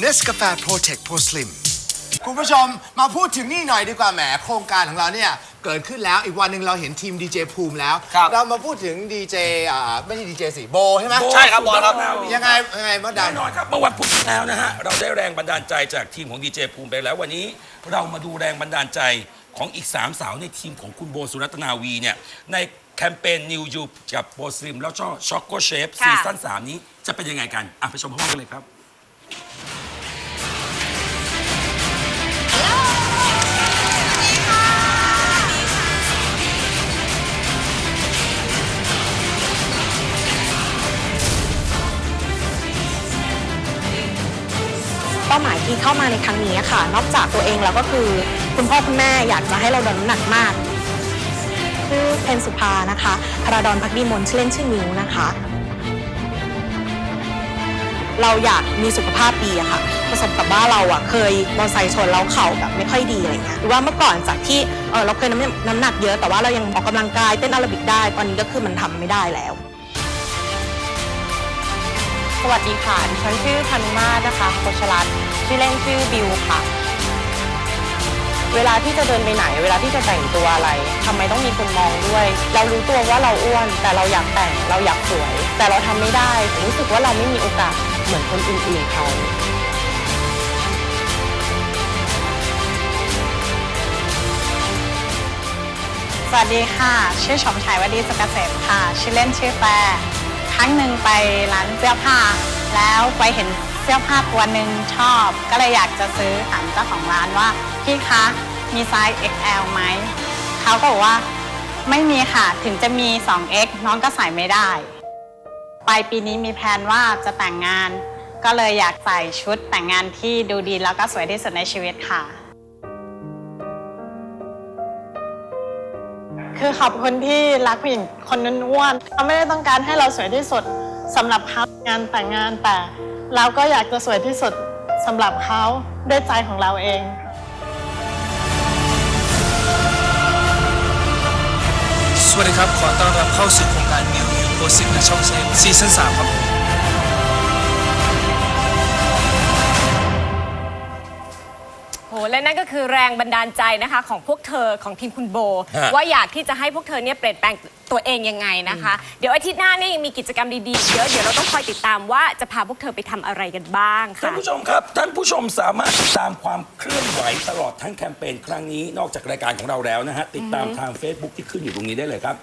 เนสกาแฟโปรเทคโ r รสลิมคุณผู้ชมมาพูดถึงนี่หน่อยดีกว่าแหมโครงการของเราเนี่ยเกิดขึ้นแล้วอีกวันหนึ่งเราเห็นทีมดีเจภูมิแล้ว ครับ เรามาพูดถึงดีเจอ่าไม่ใช่ดีเจสิโบใช่ไหมใช่ครับบอลครับ ยังไงยังไงมดแน่นอนดำครับเมื่อวันพุธที่แล้วนะฮะ เราได้แรงบันดาลใจจากทีมของดีเจภูมิไปแล้ววันนี้ เรามาดูแรงบันดาลใจของอีก 3 สาวในทีมของคุณโบสุรัตนาวีเนี่ย ในแคมเปญ New You กับโบสลิมแล้วก็ช็อกโกเชฟค่ะ ซีซั่น3นี้จะเป็นยังไงกัน อะ ไปชมพร้อมกันเลยครับ ป้าหมายที่เข้ามาในครั้งนี้ค่ะ นอกจากตัวเองแล้วก็คือคุณพ่อคุณแม่อยากจะให้เราลดน้ำหนักมากชื่อเพนสุภานะคะพราดอนพักดีมนชื่อเล่นชื่อมิวนะคะ เราอยากมีสุขภาพดีอะค่ะประสบกับว่าเราอะเคยมอเตอร์ไซค์ชนแล้วเข่าแบบไม่ค่อยดีอะไรเงี้ยหรือว่าเมื่อก่อนจากที่เออเราเคยน้ำน้ำหนักเยอะแต่ว่าเรายังออกกำลังกายเต้นแอโรบิกได้ ตอนนี้ก็คือมันทำไม่ได้แล้ว สวัสดีค่ะดิฉันชื่อพานุมาตนะคะโคชรัตชื่อเล่นชื่อบิวค่ะ เวลาที่จะเดินไปไหน เวลาที่จะแต่งตัวอะไรทำไมต้องมีคนมองด้วย เรารู้ตัวว่าเราอ้วน แต่เราอยากแต่ง เราอยากสวย แต่เราทำไม่ได้ รู้สึกว่าเราไม่มีโอกาสเหมือนคนอื่นๆเขาสวัสดีค่ะ ชื่อชมชัยวดีสุกเกษมค่ะ ชื่อเล่นชื่อแฟ ครั้งหนึ่งไปร้านเสื้อผ้า แล้วไปเห็นเสื้อผ้าตัวหนึ่งชอบ ก็เลยอยากจะซื้อถามเจ้าของร้านว่าพี่คะมีไซส์ XL ไหมเขาก็บอกว่าไม่มีค่ะถึงจะมี 2X น้องก็ใส่ไม่ได้ปลายปีนี้มีแผนว่าจะแต่งงาน ก็เลยอยากใส่ชุดแต่งงานที่ดูดีแล้วก็สวยที่สุดในชีวิตค่ะ คือขอบคนที่รักผู้หญิงคนนั้นอ้วนเขาไม่ได้ต้องการให้เราสวยที่สุดสำหรับเขางานแต่งงานแต่เราก็อยากจะสวยที่สุดสำหรับเขาด้วยใจของเราเองสวัสดีครับ ขอต้อนรับเข้าสู่โครงการมิวยูโพสิตนะช่องเซฟซีซั่น3ครับ และนั่นก็คือแรงบันดาลใจนะคะ ของพวกเธอของทีมคุณโบ ฮะ ว่าอยากที่จะให้พวกเธอเนี่ยเปลี่ยนแปลงตัวเองยังไงนะคะ เดี๋ยวอาทิตย์หน้านี่ยังมีกิจกรรมดีๆเยอะเดี๋ยวเราต้องคอยติดตามว่าจะพาพวกเธอไปทำอะไรกันบ้างท่านค่ะผู้ชมครับ ท่านผู้ชมสามารถติดตามความเคลื่อนไหวตลอดทั้งแคมเปญครั้งนี้นอกจากรายการของเราแล้วนะฮะ ติดตามทาง Facebook ที่ขึ้นอยู่ตรงนี้ได้เลยครับ